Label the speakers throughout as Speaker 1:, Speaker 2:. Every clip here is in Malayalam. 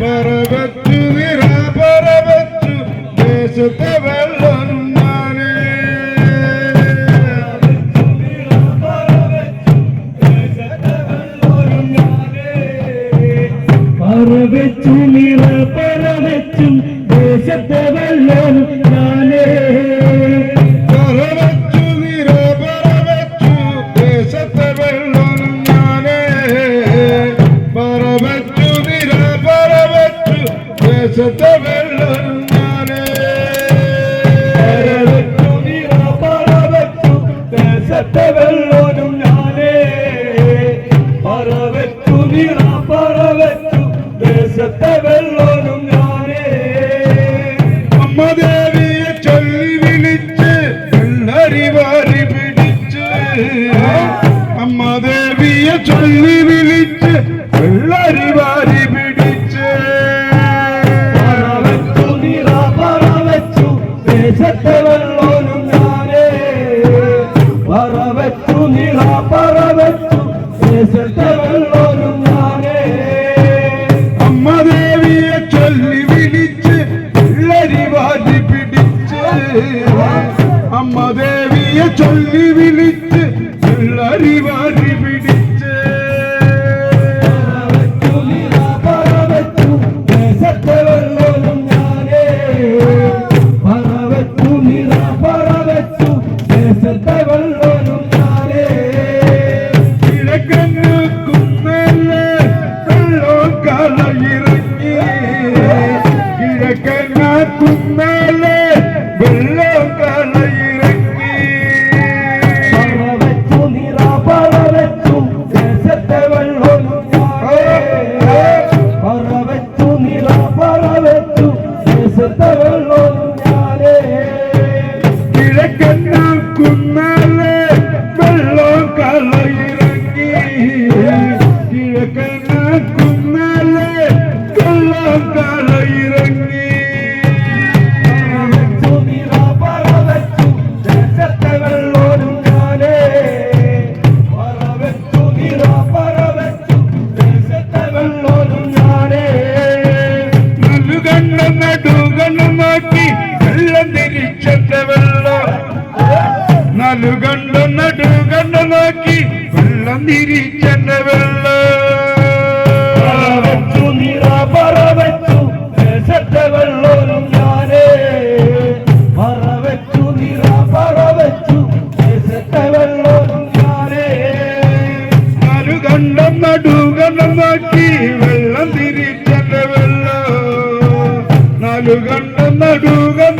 Speaker 1: Barabatu, Barabatu, Barabatu,
Speaker 2: Barabatu, Barabatu, Barabatu, Barabatu, പെട്ടവല്ലോനും ഞാനേ.
Speaker 1: പറവച്ചു നിള പറവച്ചു ദേശത്തവല്ലോനും ഞാനേ. അമ്മ ദേവിയെ ചൊല്ലി വിളിച്ച് പിള്ളരി വാരി പിടിച്ച്. അമ്മ ദേവിയെ ചൊല്ലി വിളിച്ച് പച്ച വെള്ളം നലുകണ്ട നടുകണ്ട നോക്കി വെള്ളം തിരിച്ചെന്റെ വെള്ളു.
Speaker 2: നിറ പറവച്ചു ദേശത്തെ വെള്ളവും ഞാനേ. പറവച്ചു നിറ പറവച്ചു ദേശത്തെ വെള്ളവും ഞാനേ.
Speaker 1: നലുകണ്ട നടുകണ്ട നോക്കി വെള്ളം തിരിച്ചെന്റെ വെള്ള. നലുകണ്ട നടുകണ്ട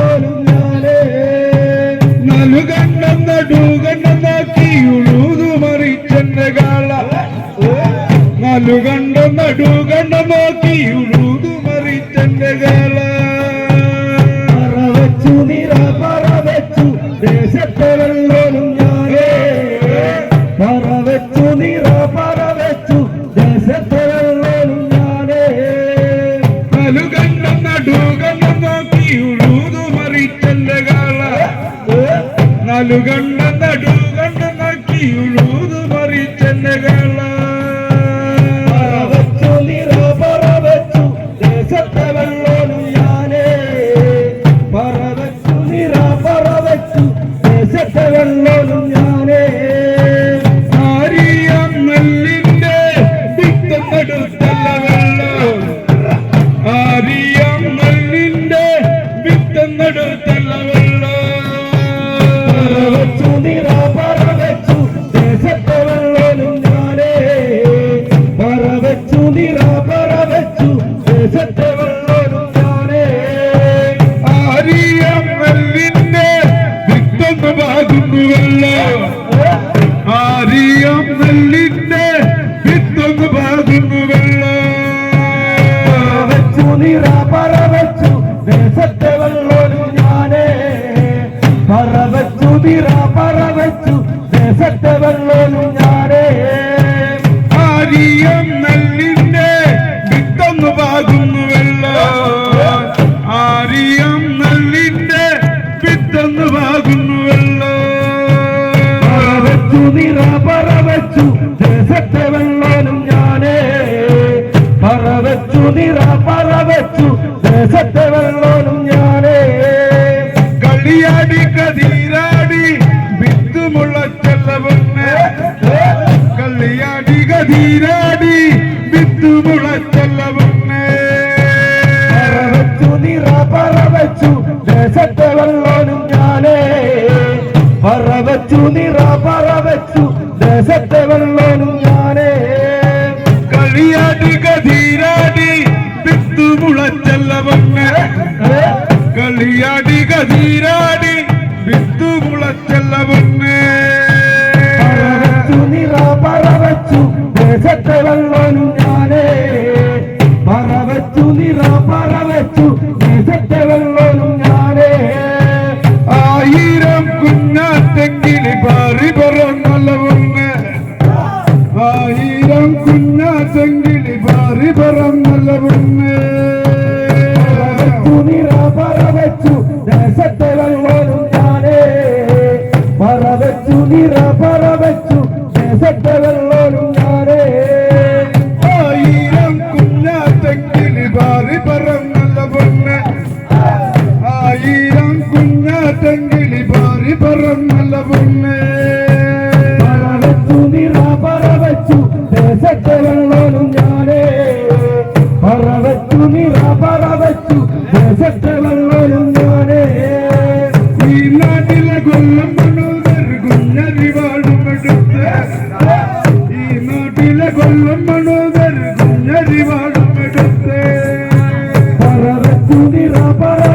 Speaker 1: I don't know. জন্য
Speaker 2: പറവച്ചു ദേശത്തെ വല്ലോലും ഞാനേ. പറവച്ചു തിറ പറവച്ചു ദേശത്തെ വല്ലോലും ഞാനേ.
Speaker 1: ആരിയം നെല്ലിന്റെ വിട്ടൊന്നു പാകുന്നു വെള്ള. ആര്യം നെല്ലിന്റെ വിട്ടൊന്നു പാകുന്നു വെള്ള.
Speaker 2: പറവച്ചു നിറ പറവച്ചു ദേശത്തെവളോനും ഞാനേ. പറവച്ചു നിറ പറവച്ചു ദേശത്തെവളോനും ഞാനേ.
Speaker 1: കളിയാടി ഗധീരാടി വിത്തു മുളച്ചല്ല മണ്ണെ. കളിയാടി ഗധീരാടി വിത്തു മുളച്ചല്ല മണ്ണെ.
Speaker 2: പറവച്ചു നിറ പറവച്ചു ദേശത്തെവളോനും ഞാൻ ദേശത്തവളാലും ഞാനേ പറവച്ചു നിറ പറവച്ചു ദേശത്തവളാലും ഞാനേ
Speaker 1: ഈ നാട്ടിലെ കൊല്ലം കൊല്ലം മനോദർ കുഞ്ഞരി
Speaker 2: വാഴും എടുത്ത് പറവച്ചു നിറ
Speaker 1: പറ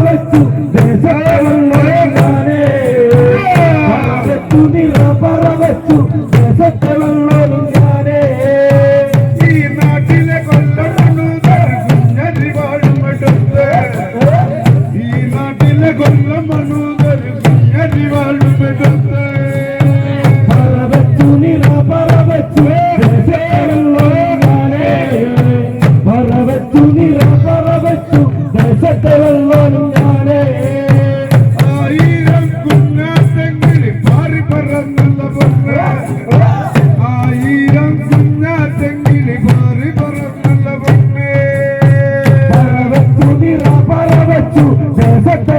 Speaker 2: fuerte.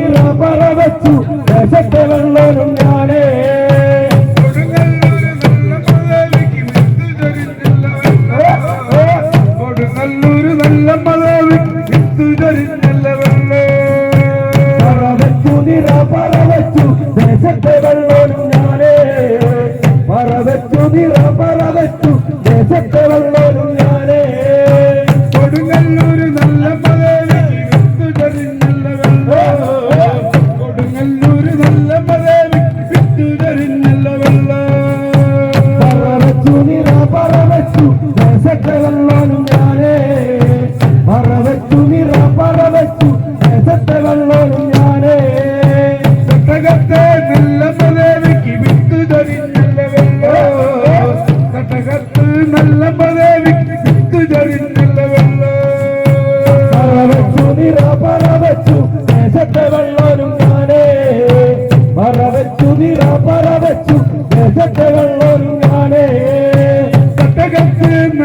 Speaker 2: నిలబడవచ్చు దశ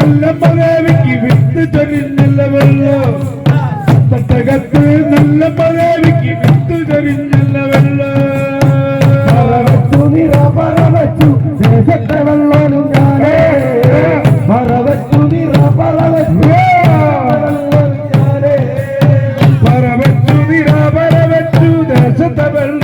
Speaker 2: நல்ல பதவிக்கு விட்டு
Speaker 1: சொல்லி நல்லவல்லோ தட்டகத்து நல்ல பதவிக்கு விட்டு சொல்லி நல்லவல்லோ பரவச்சு தேசத்தவல்லோனும் யாரே? பரவச்சு
Speaker 2: பரவச்சு பரவச்சு பரவச்சு தேசத்தவல்ல